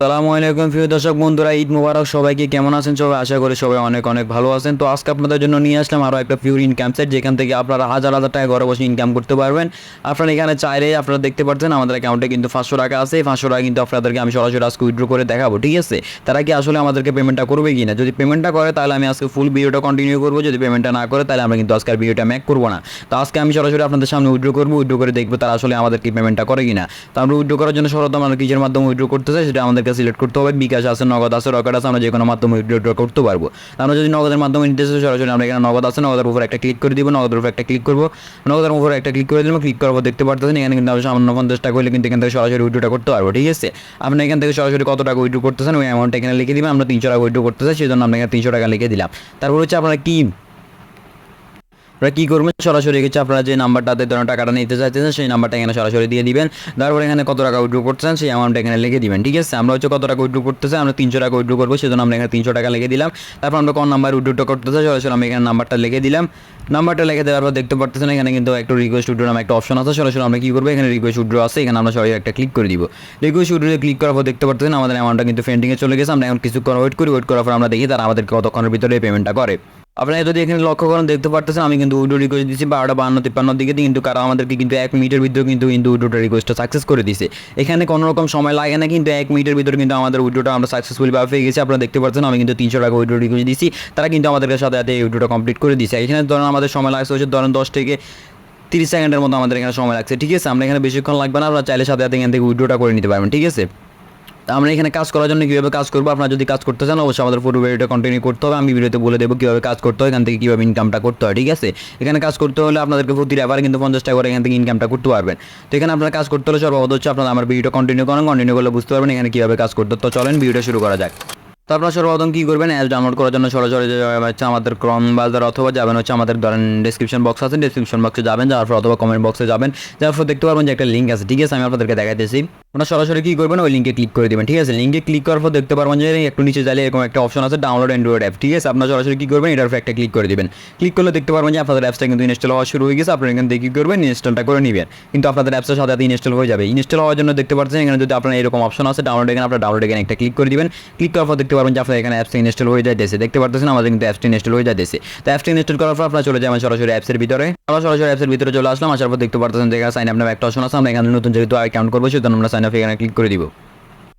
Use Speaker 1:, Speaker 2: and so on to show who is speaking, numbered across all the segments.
Speaker 1: সালামু আলাইকুম প্রিয় দর্শক বন্ধুরা, ঈদ মুবারক সবাইকে কেমন আছেন সবাই? আশা করি সবাই অনেক অনেক ভালো আছেন। তো আজকে আপনাদের জন্য নিয়ে আসলাম আরও একটা পিওর ইনকাম সেট যেখান থেকে আপনারা হাজার হাজার টাকা ঘরে বসে ইনকাম করতে পারবেন। আপনারা এখানে চাইলে আপনারা দেখতে পাচ্ছেন আমাদের অ্যাকাউন্টে কিন্তু পাঁচশো টাকা আছে। পাঁচশো টাকা কিন্তু আপনাদেরকে আমি সরাসরি আজকে উইড্রো করে দেখাবো, ঠিক আছে? তারা কি আসলে আমাদেরকে পেমেন্টটা করবে কি না যদি পেমেন্টটা করে, তাহলে আমি আজকে ফুল ভিডিওটা কন্টিনিউ করব। যদি পেমেন্টটা না করে, তাহলে আমরা কিন্তু আজকে ভিডিওটা ম্যাক করব না। তো আজকে আমি সরাসরি আপনাদের সামনে উইড্রো করব উইড্রো করে দেখব তারা আসলে আমাদেরকে পেমেন্টটা করে কিনা। তো আমরা উইড্রো করার জন্য সর্বপ্রথম আমরা কিসের মাধ্যমে উইড্রো করতে চাই, সেটা আমাদেরকে সিলেক্ট করতে হবে। বিকাশ আছে, নগদ আছে রকেট আছে, আমরা যে কোনো মাধ্যমে উইড্রো করতে পারব। আমরা যদি নগদের মাধ্যমে চাই সরাসরি আমরা এখানে নগদ আছে, নগদের উপর একটা ক্লিক করে দিব, নগদের উপর একটা ক্লিক করব। নগদের উপর একটা ক্লিক করে দিলাম ক্লিক করব দেখতে পারতেছেন, এখানে কিন্তু সামান্য পঞ্চাশ টাকা হলে কিন্তু এখান থেকে সরাসরি উইড্রোটা করতে পারব, ঠিক আছে? আপনি এখান থেকে সরাসরি কত টাকা উইড্রো করতেছেন, ওই অ্যামাউন্ট এখানে লিখে দিবেন, আমরা তিনশো টাকা উইড্রো চাই সেই জন্য আমরা এখানে তিনশো টাকা লিখে দিলাম। তারপর হচ্ছে আপনারা কি আপনারা কী করবেন? সরাসরি হচ্ছে আপনারা যে নাম্বারটাতে ধরুন টাকাটা নিতে চাইতেছেন, সেই নাম্বারটা এখানে সরাসরি দিয়ে দিবেন। তারপর এখানে কত টাকা উইড্রো করতেছেন সেই অ্যামাউন্ট এখানে লিখে দিবেন, ঠিক আছে? আমরা হচ্ছে কত টাকা উইড্রো করতেছে, আমরা তিনশো টাকা উইড্রো করব, সেজন্য আমরা এখানে তিনশো টাকা লিখে দিলাম। তারপর আমরা কোন নাম্বার উইড্রোটা করতেছে সরাসরি আমি এখানে নাম্বারটা লিখে দিলাম। নাম্বারটা লিখে দেওয়ার পর দেখতে পারতেছেন, এখানে কিন্তু একটা রিকোয়েস্ট উইড্রো নামে একটা অপশন আছে। সরাসরি আমরা কী করব? এখানে রিকোয়েস্ট উইড্রো আছে, এখানে আমরা সরাসরি একটা ক্লিক করে দিব। রিকোয়েস্ট উইড্রোতে ক্লিক করার পর দেখতে পারতেছেন, আমাদের অ্যামাউন্টটা কিন্তু ফেন্ডিংয়ে চলে গেছে। আমরা এখন কিছুক্ষণ ওয়েট করি ওয়েট করার পর আমরা দেখি তারা আমাদেরকে কতক্ষণের ভিতরে পেমেন্টটা করে। আপনারা যদি এখানে লক্ষ্য করেন, দেখতে পারতেছেন, আমি কিন্তু উইডো রিকোয়েস্ট দিচ্ছি বারোটা বান্ন তিপ্পান্ন দিকে। কিন্তু কারা আমাদেরকে কিন্তু এক মিনিটের ভিতরে কিন্তু কিন্তু উইডোটা রিকোয়েস্টটা সাকসেস করে দিছে। এখানে কোনো রকম সময় লাগে না, কিন্তু এক মিনিটের ভিতরে কিন্তু আমাদের উইডোটা আমরা সাকসেসফুলি ভাবে পেয়ে গেছি। আপনারা দেখতে পাচ্ছেন আমি কিন্তু তিনশো টাকা উইডো রিকোয়েস্ট দিচ্ছি তারা কিন্তু আমাদের সাথে সাথে এই উইডোটা কমপ্লিট করে দিছে। এখানে ধরেন আমাদের সময় লাগছে হচ্ছে ধরেন দশ থেকে তিরিশ সেকেন্ডের মতো আমাদের এখানে সময় লাগছে। ঠিক আছে, আমরা এখানে বেশিক্ষণ লাগবে না, আপনারা চাইলে সাথে সাথে এখান থেকে উইডোটা করে নিতে পারবেন। ঠিক আছে? আমরা এখানে কাজ করার জন্য কীভাবে কাজ করব? আপনারা যদি কাজ করতে চান, অবশ্যই আমাদের পুরো ভিডিওটা কন্টিনিউ করতে হবে। আমি ভিডিওতে বলে দেবো কীভাবে কাজ করতে হয়, এখান থেকে কীভাবে ইনকামটা করতে হয়, ঠিক আছে? এখানে কাজ করতে হলে আপনাদেরকে প্রতি এবার কিন্তু পঞ্চাশ টাকা করে এখান থেকে ইনকামটা করতে পারবেন। তো এখানে আপনারা কাজ করতে হলে সর্বপ্রথম হচ্ছে আপনারা আমার ভিডিওটা কন্টিনিউ করেন কন্টিনিউ করলে বুঝতে পারবেন এখানে কীভাবে কাজ করতে তো চলেন ভিডিওটা শুরু করা যাক। তো আপনারা সর্বপ্রথম কী করবেন? অ্যাপ ডাউনলোড করার জন্য সরাসরি হচ্ছে আমাদের ক্রম বাজার অথবা যাবেন হচ্ছে আমাদের ধরেন ডিসক্রিপশন বক্স আছে ডিসক্রিপশন বক্সে যাবেন, যাওয়ার পর অথবা কমেন্ট বক্সে যাবেন। যাওয়ার পর দেখতে পারবেন যে একটা লিঙ্ক আছে, ঠিক আছে? আমি আপনাদেরকে দেখাইতেছি। আপনারা সরাসরি কী করবেন? ওই লিঙ্কে ক্লিক করে দেবেন, ঠিক আছে? লিঙ্কে ক্লিক করার পর দেখতে পারবেন যে একটু নিচে যাইলে এরকম একটা অপশন আছে ডাউনলোড অ্যান্ড্রয়েড অ্যাপ ঠিক আছে? আপনারা সরাসরি কী করবেন? এটার একটা ক্লিক করে দেবেন। ক্লিক করলে দেখতে পারবেন যে আপনাদের অ্যাপসটা কিন্তু ইনস্টল হওয়া শুরু হয়ে গেছে, আপনারা এখান থেকে কী করবেন? ইনস্টলটা করে নেবেন। কিন্তু আপনাদের অ্যাপসের সাথে সাথে ইনস্টল হয়ে যাবে। ইনস্টল হওয়ার জন্য দেখতে পাচ্ছেন এখানে যদি আপনার এরকম অপশন আছে ডাউনলোড এখানে, আপনার ডাউনলোড এখানে একটা ক্লিক করে দিবেন। ক্লিক করার পর দেখতে পারবেন যে আপনার এখানে অ্যাপসটা ইনস্টল হয়ে যাইতেছে। দেখতে পারতেছেন আমাদের কিন্তু অ্যাপসটা ইনস্টল হয়ে যাইতেছে। তো অ্যাপসটা ইনস্টল করার পর আপনারা চলে যাবেন সরাসরি অ্যাপসের ভিতরে। আমরা সরাসরি অ্যাপসের ভিতরে চলে আসলাম, আসার পর দেখতে পারতেছেন যে সাইন আপনার একটা অপশন আছে। আমরা এখানে নতুন যেহেতু অ্যাকাউন্ট করব, সেজন্য আমরা সাইন আপ এখানে ক্লিক করে দিব।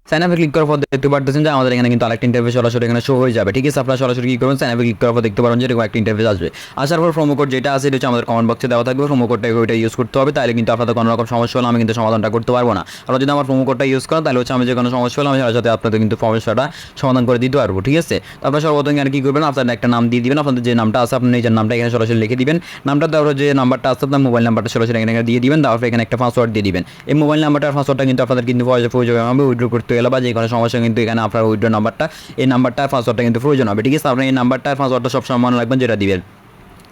Speaker 1: সাইন আপে ক্লিক করার পর দেখতে পারতেছেন যে আমাদের এখানে কিন্তু আরেকটা ইন্টারভিউ সরাসরি এখানে শো হয়ে যাবে। ঠিক আছে? আপনারা সরাসরি কি করবেন? সাইন আপে ক্লিক করার পর দেখতে পারেন যে এরকম একটা ইন্টারভিউ আসবে। আসার পর প্রোমো কোড যেটা আছে, এটা হচ্ছে আমাদের কমেন্ট বক্সে দেওয়া থাকবে। প্রোমো কোডটা ওইটা ইউজ করতে হবে। তাহলে কিন্তু আপনাদের কোনো রকম সমস্যা হলে আমি কিন্তু সমাধানটা করতে পারব না। আপনারা যদি আমার প্রোমো কোডটা ইউজ করেন, তাহলে হচ্ছে আমি যে কোনো সমস্যা হলে আমি সাথে আপনাদের কিন্তু সমস্যাটা সমাধান করে দিতে পারব। ঠিক আছে? তো আপনারা সর্বপ্রথম এখানে কী করবেন? আপনার একটা নাম দিয়ে দিবেন। আপনাদের যে নামটা আছে আপনি নিজের নামটা এখানে সরাসরি লিখে দিবেন। নামটা দেওয়ার যে নাম্বারটা আছে, আপনার মোবাইল নাম্বারটা সরাসরি এখানে দিয়ে দিবেন। তারপরে এখানে একটা পাসওয়ার্ড দিয়ে দিবেন। এই মোবাইল নাম্বারটার পাসওয়ার্ডটা কিন্তু আপনাদের কিন্তু প্রয়োজন হবে উইড্রো করতে গেলে বা যে কোনো সমস্যা কিন্তু এখানে আপনার উইড্রো নাম্বারটা এই নাম্বারটার পাসওয়ার্ডটা কিন্তু প্রয়োজন হবে, ঠিক আছে? আপনি এই নাম্বারটার পাসওয়ার্ডটা সবসময় মনে রাখবেন যেটা দিবেন।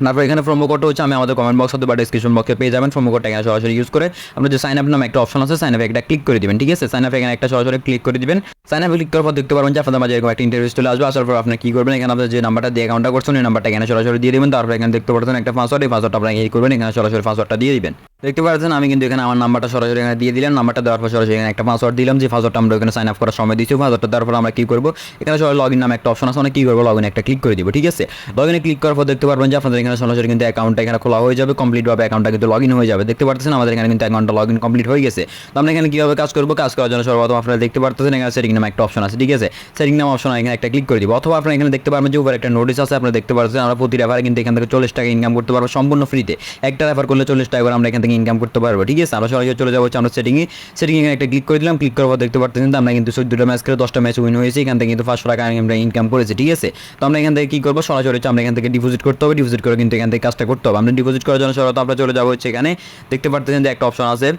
Speaker 1: তারপর এখানে প্রোমো কোডটা হচ্ছে, আমি আমাদের কমেন্ট বক্স অথবা ডিসক্রিপশন বক্সে পেয়ে যাবেন। প্রোমো কোডটা এখানে সরাসরি ইউজ করে আমরা যে সাইন আপ নামে একটা অপশন আছে সাইন আপ একটা ক্লিক করে দিবেন, ঠিক আছে? সাইন আপ এখানে একটা সরাসরি ক্লিক করে দিবেন। সাইন আপ ক্লিক করার পর দেখতে পারবেন যে আপনাদের মাঝে এরকম একটা ইন্টারভিউ চলে আসবে। আসার পর আপনি কী করবেন? এখানে আপনার যে নাম্বারটা দিয়ে অ্যাকাউন্টটা করছেন এই নাম্বারটা এখানে সরাসরি দিয়ে দিবেন। তারপর এখানে দেখতে পাচ্ছেন একটা পাসওয়ার্ড এই পাসওয়ার্ডটা আপনারা এই করবেন, এখানে সরাসরি পাসওয়ার্ডটা দিয়ে দিবেন। দেখতে পাচ্ছেন, আমি কিন্তু এখানে আমার নাম্বারটা সরাসরি এখানে দিয়ে দিলাম, নাম্বারটা দেওয়ার পর সরাসরি এখানে একটা পাসওয়ার্ড দিলাম, যে পাসওয়ার্ডটা আমরা এখানে সাইন আপ করার সময় দিচ্ছি পাসওয়ার্ডটা দেওয়ার পর আমরা কী করব? এখানে সবাই লগ ইন নামে একটা অপশন আছে মানে কী করব? লগ ইন একটা ক্লিক করে দিব, ঠিক আছে? লগ ইনে ক্লিক করার পর দেখতে পারবেন যে আপনাদের এখানে সরাসরি কিন্তু অ্যাকাউন্টটা এখানে খোলা হয়ে যাবে কমপ্লিটভাবে অ্যাকাউন্টটা কিন্তু লগ ইন হয়ে যাবে। দেখতে পাচ্ছেন আমাদের এখানে কিন্তু অ্যাকাউন্টটা লগ ইন কমপ্লিট হয়ে গেছে। তো আমরা এখানে কীভাবে কাজ করব? কাজ করার জন্য সর্বপ্রথম আপনারা দেখতে পারতেছেন, এখানে সেটিং নামে একটা অপশন আছে, ঠিক আছে? সেটিং নাম অপশন এখানে একটা ক্লিক করে দিব। অথবা আপনারা এখানে দেখতে পারবেন যে উপরে একটা নোটিস আছে, আপনারা দেখতে পাচ্ছেন আমরা প্রতি রেফারে কিন্তু এখান থেকে চল্লিশ টাকা ইনকাম করতে পারব সম্পূর্ণ ফ্রিতে একটা রেফার করলে চল্লিশ টাকা করে আমরা এখান থেকে ইনকাম করতে পারব, ঠিক আছে? আমরা সরাসরি চলে যাব হচ্ছে আমরা সেটিংয়ে সেটিং এখানে একটা ক্লিক করে দিলাম ক্লিক করার পর দেখতে পারতেছেন কিন্তু আমরা কিন্তু দুটো ম্যাচ করে দশটা ম্যাচ উইন হয়েছে, এখান থেকে কিন্তু পাঁচশো টাকা আমরা ইনকাম করেছি, ঠিক আছে? তো আমরা এখান থেকে কী করব? সরাসরি আমরা এখান থেকে ডিপোজিট করতে হবে ডিপোজিট করে কিন্তু এখান থেকে কাজটা করতে হবে। আমরা ডিপোজিট করার জন্য সরাসরি আমরা চলে যাব হচ্ছে এখানে। দেখতে পারতেছেন যে একটা অপশন আছে।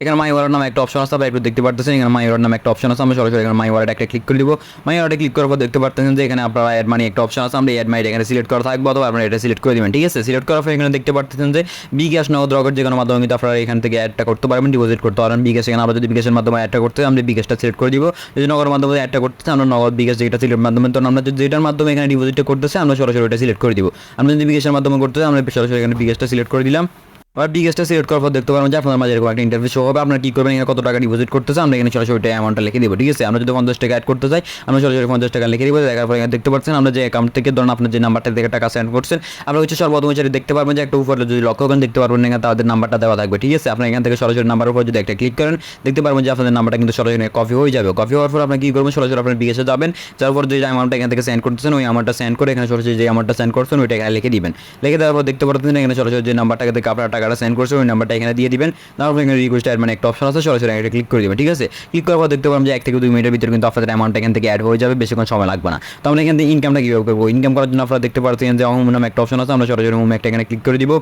Speaker 1: এখানে মাই ওয়ালেট নামে একটা অপশন আছে আপনারা একটু দেখতে পারতেছেন এখানে মাই ওয়ালেট নামে একটা অপশন আছে আমরা সরাসরি এখানে মাই ওয়ালেট একটা ক্লিক করে দিব। মাই ওয়ালেটে ক্লিক করার পর দেখতে পারতেছেন যে এখানে আপনারা অ্যাড মানি একটা অপশন আছে আমরা অ্যাড এখানে সিলেক্ট করা থাকবে অথবা আপনারা এটা সিলেক্ট করে দিবেন ঠিক আছে? সিলেক্ট করার পর এখানে দেখতে পারতেছেন যে বিকাশ নগদ রকেট যে কোনো মাধ্যমে কিন্তু আপনারা এখান থেকে অ্যাডটা করতে পারবেন ডিপোজিট করতে পারবেন। বিকাশ এখানে আমরা যদি বিকাশের মাধ্যমে অ্যাডটা করতে আমরা বিকাশটা সিলেক্ট করে দিব। যদি নগর মাধ্যমে অ্যাডটা করতে চাই, আমরা নগদ বিকাশ যেটা সিলেক্ট মাধ্যমে তো আমরা যদি যেটার মাধ্যমে এখানে ডিপোজিটটা করতে চাই, আমরা সরাসরি ওটা সিলেক্ট করে দিব। আমরা যদি বিকাশের মাধ্যমে করতে চাই, আমরা সরাসরি এখানে বিকাশটা সিলেক্ট করে দিলাম। আর বিগেস্টটা সিলেক্ট করার পর দেখতে পারবেন যে আপনার মাঝে এরকম একটা ইন্টারভিউ শো হবে। আপনার কি করবেন? এখানে কত টাকা ডিপোজিট করতে চান আমরা এখানে সরাসরি অ্যামাউন্টটা লিখে দিব, ঠিক আছে? আমরা যদি পঞ্চাশ টাকা অ্যাড করতে চাই, আমরা সরাসরি পঞ্চাশ টাকা লিখে দিব। দেখার পর দেখতে পাচ্ছেন, আমরা যে অ্যাকাউন্ট থেকে ধরুন আপনার যে নাম্বারটা থেকে টাকা সেন্ড করছেন আমরা হচ্ছে সর্বপ্রথম হচ্ছে দেখতে পারবেন যে একটা উপরে যদি লক্ষ্য করেন, দেখতে পারবেন এখানে তাদের নাম্বারটা দেওয়া থাকবে, ঠিক আছে? আপনার এখান থেকে সরাসরি নাম্বার উপর যদি একটা ক্লিক করেন, দেখতে পারবেন যে আপনাদের নাম্বারটা কিন্তু সরাসরি কপি হয়ে যাবে। কপি হওয়ার পর আপনি কি করবেন? সরাসরি আপনার বিকাশে যাবেন যার পর যে অ্যামাউন্টটা এখান থেকে সেন্ড করতেছেন, ওই অ্যামাউন্টটা সেন্ড করে এখানে সরাসরি যে অ্যামাউন্টটা সেন্ড করছেন, ওইটা এখানে লিখে দিবেন। লিখে দেওয়ার পর দেখতে পাচ্ছেন এখানে সরাসরি যে নাম্বারটাকে থেকে আপনার টাকাটা সেন্ড করছে, ওই নাম্বারটা এখানে দিয়ে দিবেন। তারপর এখানে রিকোয়েস্ট অ্যাড মানে একটা অপশন আছে সরাসরি একটা ক্লিক করে দিবেন, ঠিক আছে? ক্লিক করার পর দেখতে পাবেন যে এক থেকে দুই মিনিটের ভিতরে কিন্তু আপনাদের অ্যামাউন্ট এখান থেকে অ্যাড হয়ে যাবে, বেশিক্ষণ সময় লাগবে না। তো আমরা এখান থেকে ইনকামটা কীভাবে করব? ইনকাম করার জন্য আপনারা দেখতে পারতেন যে হোম নামে একটা অপশন আছে, আমরা সরাসরি হোম একটা এখানে ক্লিক করে দিব।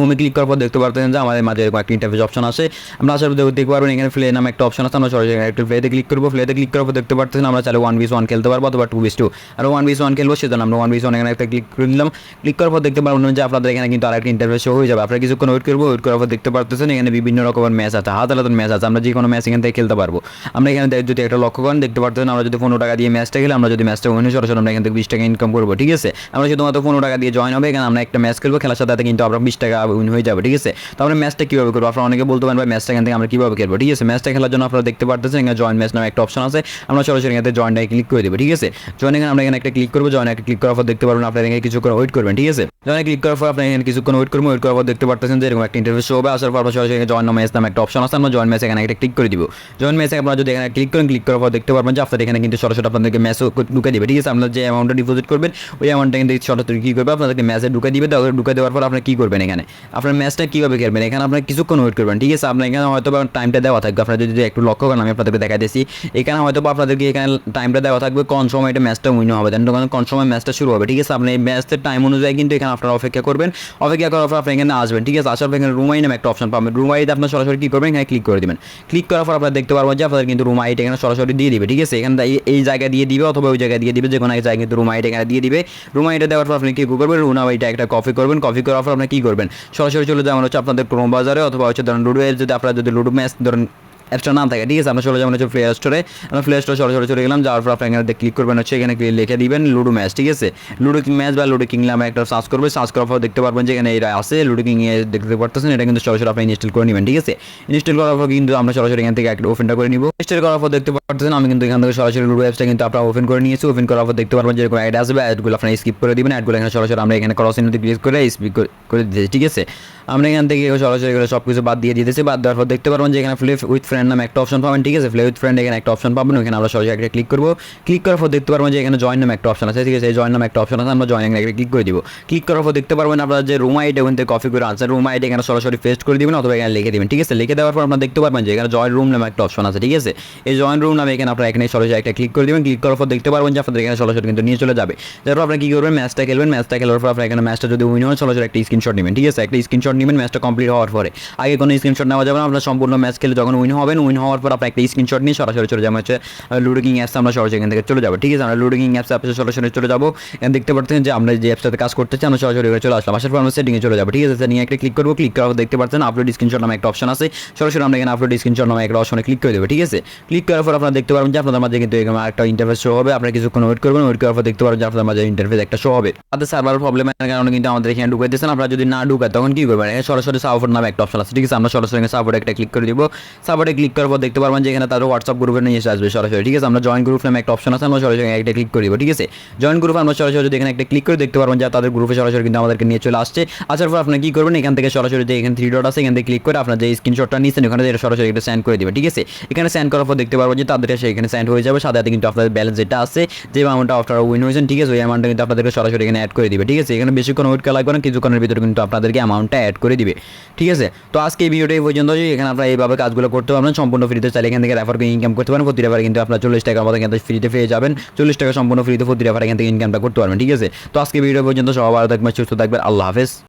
Speaker 1: হোমে ক্লিক করার পর দেখতে পারতেন যে আমাদের মাঝে এরকম একটা ইন্টারফেস অপশন আছে। আমরা পর দেখতে পারবেন এখানে প্লে নামে একটা অপশন আছে। আমরা সরাসরি একটা প্লেতে ক্লিক করব। প্লেতে ক্লিক করার পর দেখতে পারতেন আমরা চাইলে ওয়ান বিস ওয়ান খেলতে পারব অথবা টু বিস টু আর ওয়ান বিস ওয়ান খেলব সেজন্য আমরা ওয়ান বিস ওয়ান এখানে একটা ক্লিক করে দিলাম। ক্লিক করার পর দেখতে পারবেন যে আপনাদের এখানে কিন্তু আরেকটা ইন্টারফেস শো হয়ে যাবে। আপনারা কিছুক্ষণ ওয়েট করব। ওয়েট করার পর দেখতে পারতেছেন এখানে বিভিন্ন রকমের ম্যাচ আছে। হাত আলাদা ম্যাচ আছে। আমরা যে কোনো ম্যাচ এখান থেকে খেলতে পারব। আমরা এখানে যদি একটা লক্ষ্য করেন, দেখতে পারতেন আমরা যদি পনেরো টাকা দিয়ে ম্যাচটা খেলে, আমরা যদি ম্যাচটা উইনে সরাসরি আমরা এখান থেকে বিশ টাকা ইনকাম করব। ঠিক আছে? আমরা শুধুমাত্র পনেরো টাকা দিয়ে জয়েন হবে। এখানে আমরা একটা ম্যাচ খেলব। খেলার সাথে কিন্তু আমরা বিশ টাকা উইন হয়ে যাবে, ঠিক আছে? তো আমরা ম্যাচটা কীভাবে করব? আপনারা অনেকে বলতে পারেন, ভাই, ম্যাচটা এখান থেকে আমরা কীভাবে খেলব? ঠিক আছে? ম্যাচটা খেলার জন্য আপনারা দেখতে পারতেছেন, এখানে জয়েন ম্যাচ নামে একটা অপশন আছে। আমরা সরাসরি এখানে জয়েনটাকে ক্লিক করে দেবো, ঠিক আছে? জয়েন এখানে আমরা এখানে একটা ক্লিক করব জয়েন একটা ক্লিক করার পর দেখতে পারবেন আপনারা এখানে কিছুক্ষণ ওয়েট করবেন, ঠিক আছে? জয়েন ক্লিক করার পর আপনি এখানে কিছুক্ষণ ওয়েট করব ওয়েট করার পর দেখতে পারতেছেন যে এরকম একটা ইন্টারভিউ শো হবে। আসার পর আমরা সরাসরি জয়েন ম্যাচ নামে একটা অপশন আছে, আমরা জয়েন ম্যাচ এখানে একটা ক্লিক করে দিব। জয়েন ম্যাচে আপনারা যদি এখানে ক্লিক করেন ক্লিক করার পর দেখতে পারবেন যে আপনার এখানে কিন্তু সরাসরি আপনাদেরকে ম্যাচও ঢুকে দিবে, ঠিক আছে? আপনার যে অ্যামাউন্টটা ডিপোজিট করবেন, ওই অ্যামাউন্টটা কিন্তু সরাসরি কী করবে? আপনাদেরকে ম্যাচে ঢুকে দিবে ঢুকে দেওয়ার পর আপনি কী করবেন এখানে? আপনার ম্যাচটা কীভাবে খেলবেন? এখানে আপনার কিছুক্ষণ ওয়েট করবেন, ঠিক আছে? আপনার এখানে হয়তো টাইমটা দেওয়া থাকবে। আপনারা যদি একটু লক্ষ্য করেন, আমি আপনাদেরকে দেখা দিয়েছি। এখানে হয়তো আপনাদেরকে এখানে টাইমটা দেওয়া থাকবে। কোন সময় এটা ম্যাচটা উইন হবে। দেন তখন কোন সময় ম্যাচটা শুরু হবে, ঠিক আছে? আপনি এই ম্যাচের টাইম অনুযায়ী কিন্তু এখানে আপনারা অপেক্ষা করবেন। অপেক্ষা করার পর আপনি এখানে আসবেন, ঠিক আছে? আসার পর এখানে রুম আই নামে একটা অপশন পাবেন। রুম আইতে আপনার সরাসরি কী করবেন? এখানে ক্লিক করে দিবেন। ক্লিক করার পর আপনারা দেখতে পারবেন যে আপনাদের কিন্তু রুম আইটা এখানে সরাসরি দিয়ে দিবে, ঠিক আছে? এখানে এই- জায়গায় দিয়ে দিবে অথবা ওই জায়গায় দিয়ে দিবে যে কোনো এক জায়গায় কিন্তু রুম আইটা এখানে দিয়ে দিবে। রুম আইটা দেওয়ার পর আপনি কী করবেন? রুম আইটা একটা কপি করবেন। কপি করার পর আপনি কী করবেন? সরাসরি চলে যাওয়া হচ্ছে আপনাদের ক্রোম বাজারে অথবা হচ্ছে ধরেন লুডো যদি আপনারা যদি লুডো ম্যাচ ধরেন অ্যাপসটা নাম থাকে, ঠিক আছে? আমরা চলে যাবেন হচ্ছে প্লে স্টোরে আমরা প্লে স্টোরে সরাসরি চলে গেলাম, যাওয়ার পর আপনি এখানে ক্লিক করবেন, হচ্ছে এখানে লিখে দিবেন লুডো ম্যাচ ঠিক আছে? লুডো কিং ম্যাচ বা লুডো কিং নামে একটা সার্চ করবে সার্চ করার পর দেখতে পারবেন যে এখানে এটা আছে লুডো কিং এ দেখতে পারতেছেন, এটা কিন্তু সরাসরি আপনি ইনস্টল করে নেবেন, ঠিক আছে? ইনস্টল করার পর কিন্তু আমরা সরাসরি এখান থেকে একটা ওপেনটা করে নিব। ইনস্টল করার পর দেখতে পারতেছেন, আমি কিন্তু এখান থেকে সরাসরি লুডো অ্যাপসটা কিন্তু আপনারা ওপেন করে নিয়েছি। ওপেন করার পর দেখতে পারবেন যে এরকম অ্যাড আসবে অ্যাডগুলো আপনারা স্কিপ করে দিবেন অ্যাডগুলো এখানে সরাসরি আমরা এখানে ক্রস ইনতে ক্লিক করে স্পিক করে দিয়েছি, ঠিক আছে? আমরা এখান থেকে সরাসরি এগুলো সব কিছু বাদ দিয়ে দিতেছি। বাদ দেওয়ার পর দেখতে পারবেন যে এখানে ফ্লে উইথ ফ্রেন্ড নামে একটা অপশন পাবেন, ঠিক আছে? ফ্লে উইথ ফ্রেন্ড এখানে একটা অপশন পাবেন ওখানে আমরা সরাসরি একটা ক্লিক করব। ক্লিক করার পর দেখতে পারবেন যে এখানে জয়েন নামে একটা অপশন আছে, ঠিক আছে? জয়েন নামে একটা অপশন আছে, আমরা জয়েন একটা ক্লিক করে দিব। ক্লিক করার পর দেখতে পারবেন আপনারা যে রুম আইডি ওখান থেকে কপি করে আনসার রুম আইডি এখানে সরাসরি পেস্ট করে দিবেন, অথবা এখানে লিখে দিবেন, ঠিক আছে? লিখে দেওয়ার পর আপনারা দেখতে পারবেন যে এখানে জয়েন রুম নামে একটা অপশন আছে, ঠিক আছে? এই জয়েন রুম নামে এখানে আপনারা এখানে সরাসরি একটা ক্লিক করে দিবেন। ক্লিক করার পর দেখতে পারবেন যে আপনাদের এখানে সরাসরি কিন্তু নিয়ে চলে যাবে। তারপর আপনি কি করবেন? ম্যাচটা খেলবেন ম্যাচটা খেলার পর আপনার এখানে ম্যাচটা যদি উইন হয়, সরাসরি একটা স্ক্রিনশট নেবেন, ঠিক আছে? একটা স্ক্রিনশট নেবেন ম্যাচটা কমপ্লিট হওয়ার পরে। আগে কোনো স্ক্রিনশট নেওয়া যাবে না, আপনার সম্পূর্ণ ম্যাচ খেলে যখন উইন হবেন উইন হওয়ার পর আপনি একটা স্ক্রিনশট নিয়ে সরাসরি চলে যাবেন, হচ্ছে লুডো অ্যাপস আমরা সরাসরি এখান থেকে চলে যাব, ঠিক আছে? আমরা লুডো অ্যাপস অ্যাপসে সরাসরি চলে যাব। এখানে দেখতে পাচ্ছেন যে আমরা যে অ্যাপসটাতে কাজ করতে চাই আমরা সরাসরি এখানে চলে আসলাম। আসার পর আমরা সেটিংয়ে চলে যাব, ঠিক আছে? সেটিংয়ে একটা ক্লিক করব ক্লিক করার দেখতে পাচ্ছেন আপলোড স্ক্রিনশট নামে একটা অপশন আছে। সরাসরি আমরা এখানে আপলোড স্ক্রিনশট নামে একটা অপশনে ক্লিক করে দেবো, ঠিক আছে? ক্লিক করার পর আপনারা দেখতে পারবেন যে আপনাদের মাঝে কিন্তু এরকম একটা ইন্টারফেস শো হবে। আপনারা কিছুক্ষণ ওয়েট করবেন ওয়েট করার পর দেখতে পারবেন যে আপনাদের মাঝে ইন্টারফেস একটা শো হবে। তাদের সার্ভার প্রবলেমের কারণে কিন্তু আমাদের এখানে ঢুকে দিচ্ছেন আপনারা যদি না ঢুকায়, তখন কি করবেন? এখানে সরাসরি সাপোর্ট নামে একটা অপশন আছে। ঠিক আছে, আমরা সরাসরি সাপোর্ট একটা ক্লিক করে দিব। সাপোর্টে ক্লিক করার পর দেখতে পারবেন যে এখানে তাদের হোয়াটসঅ্যাপ গ্রুপে নিয়ে এসে আসবে সরাসরি। ঠিক আছে, আমরা জয়েন গ্রুপ নামে একটা অপশন আছে, আমরা সরাসরি একটা ক্লিক করে দিব। ঠিক আছে জয়েন গ্রুপ আমরা সরাসরি যদি এখানে একটা ক্লিক করে, দেখতে পারবেন যে তাদের গ্রুপে সরাসরি কিন্তু আমাদেরকে নিয়ে চলে আসছে। আসার পর আপনি কি করবেন, এখান থেকে সরাসরি যে এখানে থ্রি ডট আছে, এখান থেকে ক্লিক করে আপনার যে স্ক্রিনশটটা নিচ্ছেন ওখানে সরাসরি এটা সেন্ড করে দিবে। ঠিক আছে, এখানে সেন্ড করার পর দেখতে পারবেন যে তাদের এখানে সেন্ড হয়ে যাবে, সাথে সাথে কিন্তু আপনাদের ব্যালেন্স যেটা আছে, যে অ্যামাউন্টটা আপনারা উইন হয়েছেন, ঠিক আছে, ওই অ্যামাউন্টটা কিন্তু আপনাদেরকে সরাসরি এখানে অ্যাড করে দিবে। ঠিক আছে, এখানে বেশিক্ষণ ওয়েট করা লাগবে না, কিছুক্ষণের ভিতরে কিন্তু আপনাদেরকে অ্যামাউন্টটা অ্যাড করে দিবে। ঠিক আছে? তো আজকে এই ভিডিওটা এই পর্যন্ত এখানে আপনারা এইভাবে কাজগুলো করতে পারবেন সম্পূর্ণ ফ্রিতে চাইলে এখান থেকে রেফার করে ইনকাম করতে পারেন প্রতি রেফার কিন্তু আপনার চল্লিশ টাকার মতো কিন্তু ফ্রিতে পেয়ে যাবেন। চল্লিশ টাকা সম্পূর্ণ ফ্রিতে প্রতি রেফার এখান থেকে ইনকামটা করতে পারবেন। ঠিক আছে? তো আজকে ভিডিও পর্যন্ত। সবাই ভালো থাকবেন, সুস্থ থাকবেন। আল্লাহ হাফেজ।